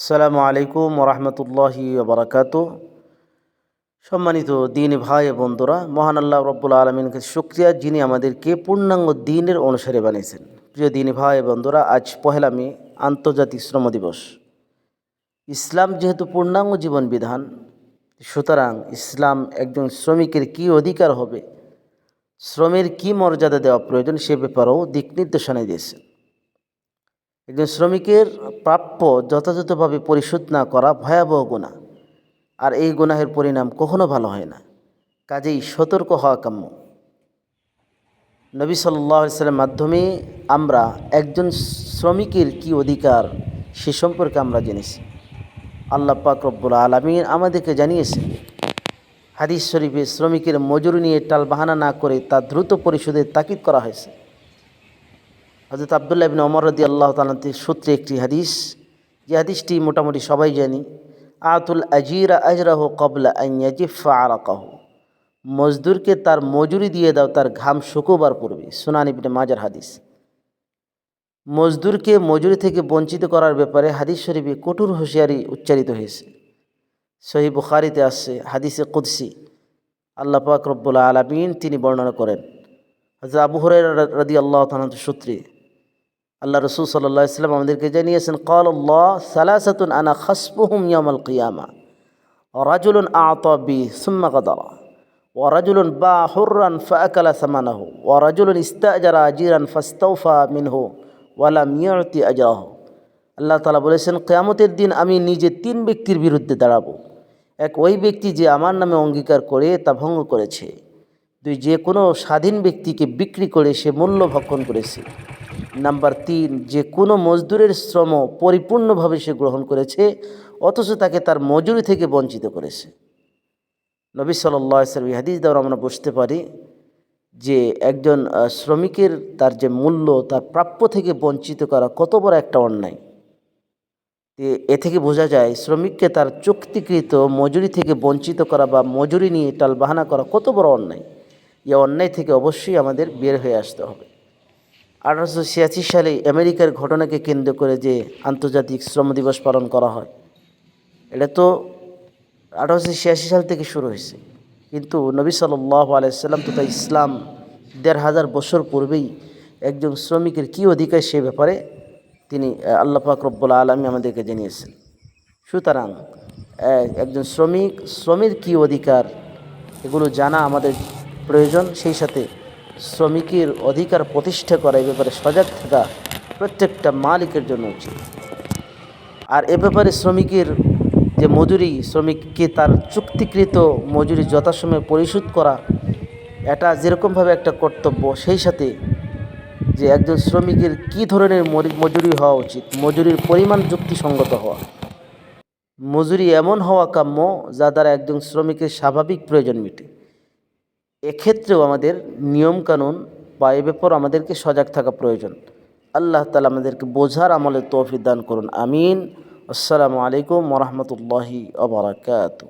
আসসালামু আলাইকুম ওরহমতুল্লাহি বারাকাত সম্মানিত দিন ভাই বন্ধুরা, মহান আল্লাহ রব্বুল আলমিনকে শুক্রিয়া, যিনি আমাদেরকে পূর্ণাঙ্গ দিনের অনুসারে বানিয়েছেন। প্রিয় দিনী ভাই বন্ধুরা, আজ পহেলা মে, আন্তর্জাতিক শ্রম দিবস। ইসলাম যেহেতু পূর্ণাঙ্গ জীবন বিধান, সুতরাং ইসলাম একজন শ্রমিকের কি অধিকার হবে, শ্রমের কি মর্যাদা দেওয়া প্রয়োজন সে ব্যাপারেও দিক নির্দেশনা দিয়েছেন। একজন শ্রমিকের প্রাপ্য যথাযথভাবে পরিশোধ না করা ভয়াবহ গুণা আর এই গুনাহের পরিণাম কখনো ভালো হয় না। কাজেই সতর্ক হওয়া কাম্য। নবী সাল্লামের মাধ্যমে আমরা একজন শ্রমিকের কি অধিকার সে সম্পর্কে আমরা জেনেছি। আল্লাহ পাক রব্বুল আলমিন আমাদেরকে জানিয়েছেন, হাদিস শরীফে শ্রমিকের মজুরি নিয়ে টাল বাহানা না করে তা দ্রুত পরিশোধের তাকিদ করা হয়েছে। হজরত আবদুল্লাহ বিন অমর রদি আল্লাহ তালান্তির সূত্রে একটি হাদিস। যে হাদিসটি মোটামুটি সবাই জানি। আতুল আজিরা আজরাহ কবলা আইয়াজিফা আরাকাহ। মজদুরকে তার মজুরি দিয়ে দাও, তার ঘাম শুকোবার পূর্বে। সুনানি বিন মাজার হাদিস। মজদুরকে মজুরি থেকে বঞ্চিত করার ব্যাপারে হাদিস শরীফে কঠোর হুঁশিয়ারি উচ্চারিত হয়েছে। সহি বুখারিতে আসছে হাদিসে কুদসি। আল্লাহ পাক রব্বুল আলমিন তিনি বর্ণনা করেন। হজরত আবু হরাই রদি আল্লাহ সূত্রে আল্লাহ রসুল সাল্লাহ ইসলাম আমাদেরকে জানিয়েছেন, কল আল্লাহ সালাসাতুন আনা খসবুহুম ইয়ামাল কিয়ামা অরাজুলুন আতবি সুম্মা কদা ওরাজুলুন বা হুরান ফাকালা সামানাহু ওরাজুলুন ইস্তাজারা আজিরান ফাস্তৌফা মিনহু ওয়ালা মিয়তি আজাহ আল্লাহ তালা বলেছেন, কেয়ামতের দিন আমি নিজে তিন ব্যক্তির বিরুদ্ধে দাঁড়াবো। এক ওই ব্যক্তি যে আমার নামে অঙ্গীকার করে তা ভঙ্গ করেছে, দুই যে কোনো স্বাধীন ব্যক্তিকে বিক্রি করে সে মূল্য ভক্ষণ করেছে। নাম্বার তিন, যে কোনো মজদুরের শ্রম পরিপূর্ণভাবে সে গ্রহণ করেছে, অথচ তাকে তার মজুরি থেকে বঞ্চিত করেছে। নবী সাল্লাহ সাল্লাম দ্বারা আমরা বুঝতে পারি যে একজন শ্রমিকের তার যে মূল্য, তার প্রাপ্য থেকে বঞ্চিত করা কত বড় একটা অন্যায়। এ থেকে বোঝা যায়, শ্রমিককে তার চুক্তিকৃত মজুরি থেকে বঞ্চিত করা বা মজুরি নিয়ে টালবাহানা করা কত বড় অন্যায়। এ অন্যায় থেকে অবশ্যই আমাদের বের হয়ে আসতে হবে। আঠারোশো ছিয়াশি সালে আমেরিকার ঘটনাকে কেন্দ্র করে যে আন্তর্জাতিক শ্রম দিবস পালন করা হয়, এটা তো আঠারোশো ছিয়াশি সাল থেকে শুরু হয়েছে। কিন্তু নবী সাল্লাহ আলাইসাল্লাম তথা ইসলাম দেড় হাজার বছর পূর্বেই একজন শ্রমিকের কী অধিকার সে ব্যাপারে তিনি আল্লাহ রব্বুল আলমী আমাদেরকে জানিয়েছেন। সুতরাং একজন শ্রমিক, শ্রমের কী অধিকার, এগুলো জানা আমাদের প্রয়োজন। সেই সাথে শ্রমিকের অধিকার প্রতিষ্ঠা করা এ ব্যাপারে সজাগ থাকা প্রত্যেকটা মালিকের জন্য উচিত। আর এ ব্যাপারে শ্রমিকের যে মজুরি, শ্রমিককে তার চুক্তিকৃত মজুরি যথাসময়ে পরিশোধ করা, এটা যেরকমভাবে একটা কর্তব্য, সেই সাথে যে একজন শ্রমিকের কী ধরনের মজুরি হওয়া উচিত, মজুরির পরিমাণ যুক্তিসঙ্গত হওয়া। মজুরি এমন হওয়া কাম্য যা দ্বারা একজন শ্রমিকের স্বাভাবিক প্রয়োজন মিটে। এক্ষেত্রেও আমাদের নিয়মকানুন বা এ ব্যাপার আমাদেরকে সজাগ থাকা প্রয়োজন। আল্লাহ তালা আমাদেরকে বোঝার আমলে তৌফিক দান করুন। আমিন। আসসালামু আলাইকুম ওরহমতুল্লাহি আবরাকাতু